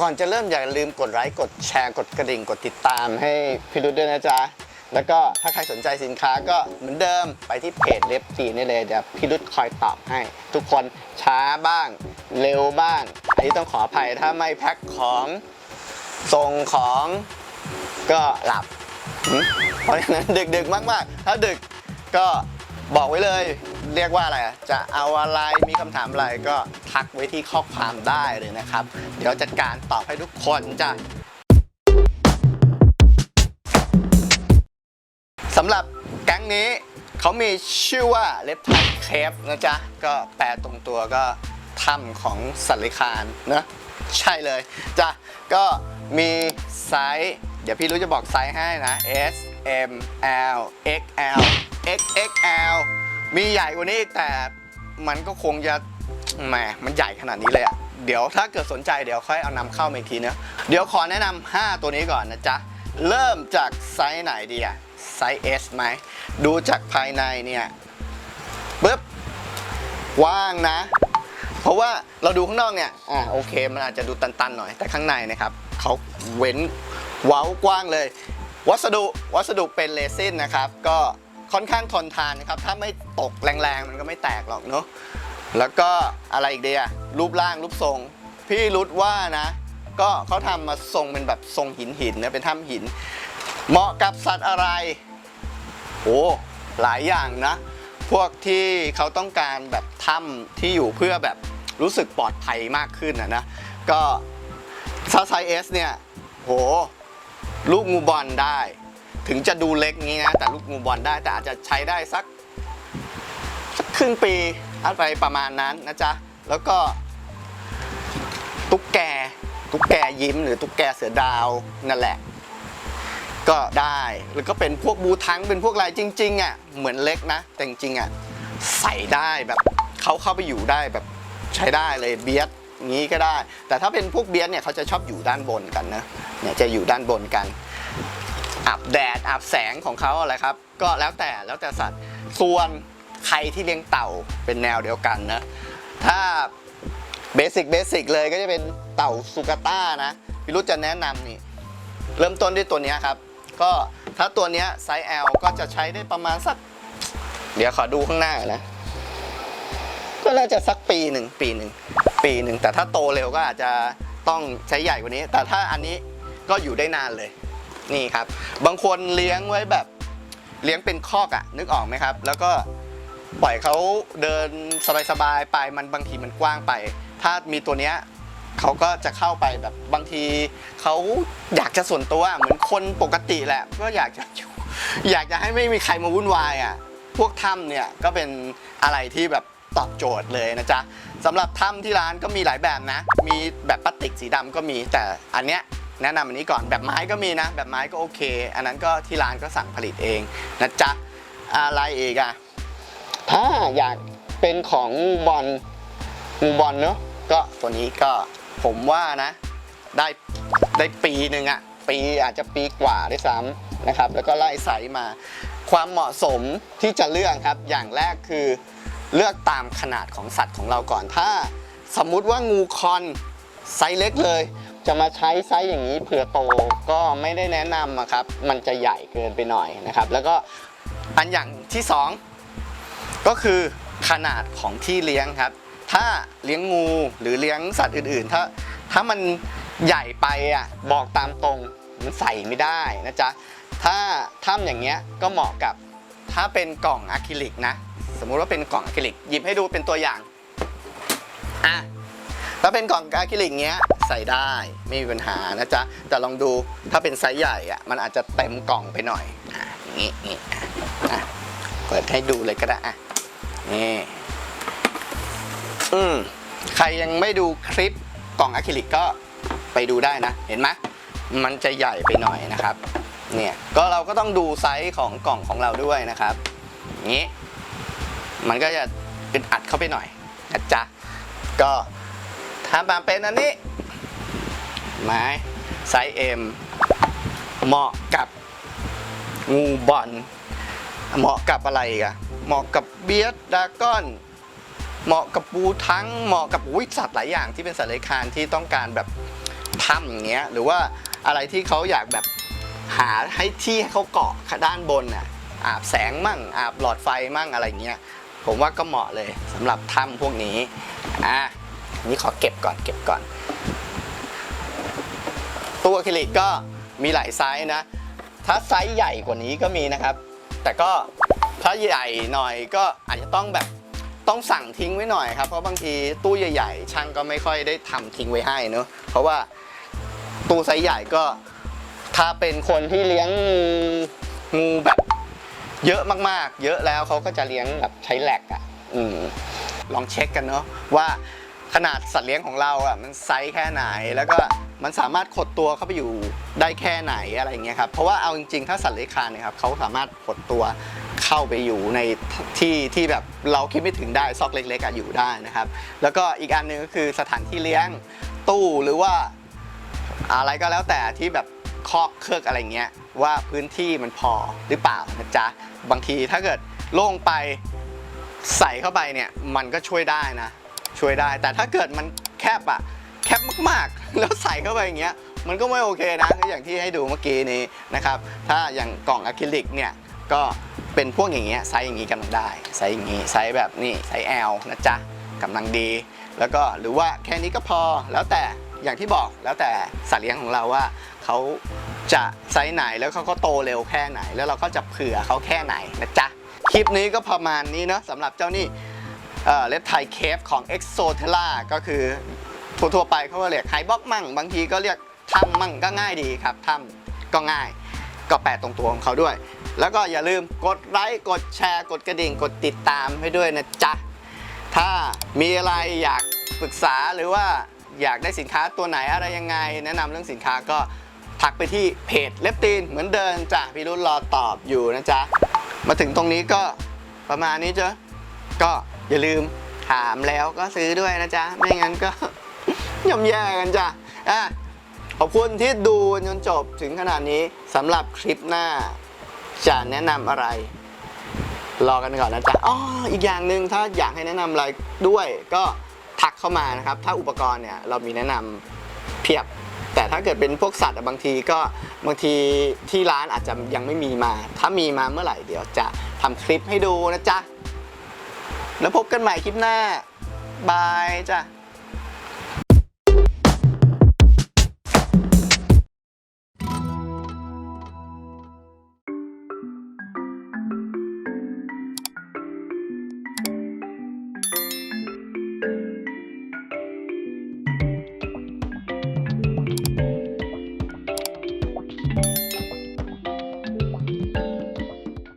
ก่อนจะเริ่มอย่าลืมกดไลค์กดแชร์กดกระดิ่งกดติดตามให้พี่รุดด้วยนะจ๊ะ แล้วก็ถ้าใครสนใจสินค้าก็เหมือนเดิมไปที่เพจเล็บตีนี่เลยเดี๋ยวพี่รุดคอยตอบให้ ทุกคนช้าบ้าง เร็วบ้าง อันนี้ต้องขออภัยถ้าไม่แพ็คของส่งของก็หลับ เพราะฉะนั้นดึกๆมาก ๆ ถ้าดึกก็บอกไว้เลย เรียกว่าอะไรอะจะเอาอะไรมีคำถามอะไรก็ทักไว้ที่ข้อความได้เลยนะครับ เดี๋ยวจัดการตอบให้ทุกคนจ้ะสำหรับแก๊งนี้เขามีชื่อว่าเลปไทเคฟนะจ๊ะ ก็แปลตรงตัวก็ถ้ำของสัตว์เลื้อยคานนะ ใช่เลยจ้ะ ก็มีไซส์ เดี๋ยวพี่รู้จะบอกไซส์ให้นะ S M L X L X X L มีใหญ่กว่านี้อีกแต่มันก็คงจะแหมมันใหญ่ขนาดนี้เลยอะเดี๋ยวถ้าเกิดสนใจเดี๋ยวค่อยเอานำเข้ามาอีกทีนะเดี๋ยวขอแนะนำ5ตัวนี้ก่อนนะจ๊ะ เริ่มจากไซส์ไหนดีอะไซส์ S ไหม ดูจากภายในเนี่ยปึ๊บว่างนะ เพราะว่าเราดูข้างนอกเนี่ยอ่าโอเค มันอาจจะดูตันๆหน่อยแต่ข้างในนะครับเขาเว้นเว้ากว้างเลย วัสดุวัสดุเป็นเรซินนะครับ ก็ ค่อนข้างทนทานนะครับ ถ้าไม่ตกแรงๆ มันก็ไม่แตกหรอกเนาะแล้วก็อะไรอีกเดียรูปร่างรูปทรง พี่รุดว่านะ ก็เขาทำมาทรงเป็นแบบทรงหินหินนะเป็นถ้ำหิน เหมาะกับสัตว์อะไรโอ้หลายอย่างนะ พวกที่เขาต้องการแบบถ้ำที่อยู่เพื่อแบบรู้สึกปลอดภัยมากขึ้นนะนะก็ซาไซเอสเนี่ยโหลูกงูบอลได้ ถึงจะดูเล็กงี้นะ แต่ลูกงูบอลได้แต่อาจจะใช้ได้สักครึ่งปีอะไรประมาณนั้นนะจ๊ะ แล้วก็ ตุ๊กแก ตุ๊กแกยิ้มหรือตุ๊กแกเสือดาวนั่นแหละ ก็ได้แล้วก็เป็นพวกบูทังเป็นพวกอะไรจริงๆอะเหมือนเล็กนะ แต่จริงๆอะใส่ได้แบบเขาเข้าไปอยู่ได้แบบใช้ได้เลยเบียดงี้ก็ได้ แต่ถ้าเป็นพวกเบียดเนี่ยเขาจะชอบอยู่ด้านบนกันนะเนี่ยจะอยู่ด้านบนกัน อาบแดดอาบแสงของเขาอะไรครับ ก็แล้วแต่แล้วแต่สัตว์ส่วนใครที่เลี้ยงเต่าเป็นแนวเดียวกันนะ ถ้าเบสิกเบสิกเลยก็จะเป็นเต่าสุกาต้านะพี่รุธจะแนะนำนี่ เริ่มต้นด้วยตัวนี้ครับ ก็ถ้าตัวนี้ไซส์ L ก็จะใช้ได้ประมาณสัก เดี๋ยวขอดูข้างหน้านะ ก็น่าจะสักปีหนึ่งปีหนึ่งปีหนึ่งแต่ถ้าโตเร็วก็อาจจะต้องใช้ใหญ่กว่านี้ แต่ถ้าอันนี้ก็อยู่ได้นานเลย นี่ครับ บางคนเลี้ยงไว้แบบเลี้ยงเป็นคอกอะนึกออกไหมครับ แล้วก็ปล่อยเขาเดินสบายๆไปมันบางทีมันกว้างไป ถ้ามีตัวเนี้ยเขาก็จะเข้าไปแบบบางทีเขาอยากจะส่วนตัวเหมือนคนปกติแหละ ก็อยากจะอยู่อยากจะให้ไม่มีใครมาวุ่นวายอะพวกถ้ำเนี่ยก็เป็นอะไรที่แบบตอบโจทย์เลยนะจ๊ะสำหรับถ้ำที่ร้านก็มีหลายแบบนะ มีแบบพลาสติกสีดำก็มีแต่อันเนี้ย แนะนำอันนี้ก่อนแบบไม้ก็มีนะ แบบไม้ก็โอเค อันนั้นก็ที่ร้านก็สั่งผลิตเองนะจ๊ะอะไรอีกอะถ้าอยากเป็นของงูบอลงูบอลเนอะก็ตัวนี้ก็ผมว่านะ ได้ได้ปีหนึ่งอะปีอาจจะปีกว่าด้วยซ้ำนะครับ แล้วก็ไล่ไซส์มาความเหมาะสมที่จะเลือกครับ อย่างแรกคือเลือกตามขนาดของสัตว์ของเราก่อนถ้า สมมุติว่างูคอนไซส์เล็กเลย จะมาใช้ไซส์อย่างนี้เผื่อโตก็ไม่ได้แนะนำอะครับ มันจะใหญ่เกินไปหน่อยนะครับ แล้วก็อันอย่างที่สองก็คือขนาดของที่เลี้ยงครับ ถ้าเลี้ยงงูหรือเลี้ยงสัตว์อื่น ๆ ถ้าถ้ามันใหญ่ไปอะบอกตามตรงมันใส่ไม่ได้นะจ๊ะถ้าถ้ำอย่างเงี้ยก็เหมาะกับถ้าเป็นกล่องอะคริลิกนะ สมมุติว่าเป็นกล่องอะคริลิกหยิบให้ดูเป็นตัวอย่างอะถ้าเป็นกล่องอะคริลิกเงี้ย ใส่ได้ไม่มีปัญหานะจ๊ะ แต่ลองดูถ้าเป็นไซส์ใหญ่อะมันอาจจะเต็มกล่องไปหน่อยอะอย่นี่อะเปิดให้ดูเลยก็ได้อะนี่อืมใครยังไม่ดูคลิปกล่องอะคริลิกก็ไปดูได้นะ เห็นไหมมันจะใหญ่ไปหน่อยนะครับเนี่ยก็เราก็ต้องดูไซส์ของกล่องของเราด้วยนะครับนี้มันก็จะอึดอัดเข้าไปหน่อยนะจ๊ะก็ถ้ามาเป็นอันนี้ ไม้ไซส์ M เหมาะกับงูบอลเหมาะกับอะไรอีกอะเหมาะกับเบียดดากอน เหมาะกับปูทั้งเหมาะกับอุ้ยสัตว์หลายอย่างที่เป็นสัตว์เลื้อยคลานที่ต้องการแบบถ้ำอย่างเงี้ยหรือว่าอะไรที่เขาอยากแบบหาให้ที่ให้เขาเกาะด้านบนน่ะอาบแสงมั่งอาบหลอดไฟมั่งอะไรเงี้ยผมว่าก็เหมาะเลยสำหรับถ้ำพวกนี้อะนี่ขอเก็บก่อนเก็บก่อน ตัวอะคริลิกก็มีหลายไซส์นะ ถ้าไซส์ใหญ่กว่านี้ก็มีนะครับ แต่ก็ถ้าใหญ่หน่อยก็อาจจะต้องแบบต้องสั่งทิ้งไว้หน่อยครับ เพราะบางทีตู้ใหญ่ๆช่างก็ไม่ค่อยได้ทำทิ้งไว้ให้เนอะเพราะว่าตู้ไซส์ใหญ่ก็ ถ้าเป็นคนที่เลี้ยงงูงูแบบเยอะมากๆ เยอะแล้วเขาก็จะเลี้ยงแบบใช้แหลกอะอลองเช็คกันเนาะว่าขนาดสัตว์เลี้ยงของเราอะมันไซส์แค่ไหนแล้วก็ มันสามารถขดตัวเข้าไปอยู่ได้แค่ไหนอะไรอย่างเงี้ยครับเพราะว่าเอาจริงๆ ถ้าสัตว์เลื้อยคลานเนี่ยครับเขาสามารถขดตัวเข้าไปอยู่ในที่ที่แบบเราคิดไม่ถึงได้ซอกเล็กๆอะอยู่ได้นะครับ แล้วก็อีกอันหนึงก็คือสถานที่เลี้ยงตู้หรือว่าอะไรก็แล้วแต่ที่แบบคอกเครือกอะไรเงี้ยว่าพื้นที่มันพอหรือเปล่านะจ๊ะบางทีถ้าเกิดโล่งไปใส่เข้าไปเนี่ยมันก็ช่วยได้นะช่วยได้ แต่ถ้าเกิดมันแคบอะ แคบมากๆ แล้วใส่เข้าไปอย่างเงี้ยมันก็ไม่โอเคนะก็อย่างที่ให้ดูเมื่อกี้นี้นะครับ ถ้าอย่างกล่องอะคริลิกเนี่ยก็เป็นพวกอย่างเงี้ยไซส์อย่างงี้กำลังได้ไซส์อย่างงี้ไซส์แบบนี้ไซส์ L นะจ๊ะกำลังดี แล้วก็หรือว่าแค่นี้ก็พอแล้วแต่อย่างที่บอกแล้วแต่สัตว์เลี้ยงของเราว่าเขาจะไซส์ไหนแล้วเขาก็โตเร็วแค่ไหน แล้วเราก็จะเผื่อเขาแค่ไหนนะจ๊ะคลิปนี้ก็ประมาณนี้เนาะสำหรับเจ้านี่เลฟไทเคฟของ e x o t e l a ก็คือ ทั่วๆไปเขาก็เรียกไฮบ็อกมั่ง บางทีก็เรียกถ้ำมั่งก็ง่ายดีครับถ้ำก็ง่าย ก็แปะตรงตัวของเขาด้วย แล้วก็อย่าลืมกดไลค์กดแชร์ กดกระดิ่งกดติดตามให้ด้วยนะจ๊ะ ถ้ามีอะไรอยากปรึกษาหรือว่าอยากได้สินค้าตัวไหนอะไรยังไง แนะนำเรื่องสินค้าก็ทักไปที่เพจเล็บตีนเหมือนเดิมจ้ะพี่รุ่นรอตอบอยู่นะจ๊ะ มาถึงตรงนี้ก็ประมาณนี้จ้ะก็อย่าลืมถามแล้วก็ซื้อด้วยนะจ๊ะ ไม่งั้นก็ ย่อมแย่กันจ้ะอะขอบคุณที่ดูจนจบถึงขนาดนี้สำหรับคลิปหน้า จะแนะนำอะไร รอกันก่อนนะจ๊ะอ๋ออีกอย่างหนึ่งถ้าอยากให้แนะนำอะไรด้วยก็ทักเข้ามานะครับ ถ้าอุปกรณ์เนี่ยเรามีแนะนำเพียบ แต่ถ้าเกิดเป็นพวกสัตว์อะบางทีก็บางทีที่ร้านอาจจะยังไม่มีมา ถ้ามีมาเมื่อไหร่เดี๋ยวจะทำคลิปให้ดูนะจ๊ะแล้วพบกันใหม่คลิปหน้าบายจ้ะ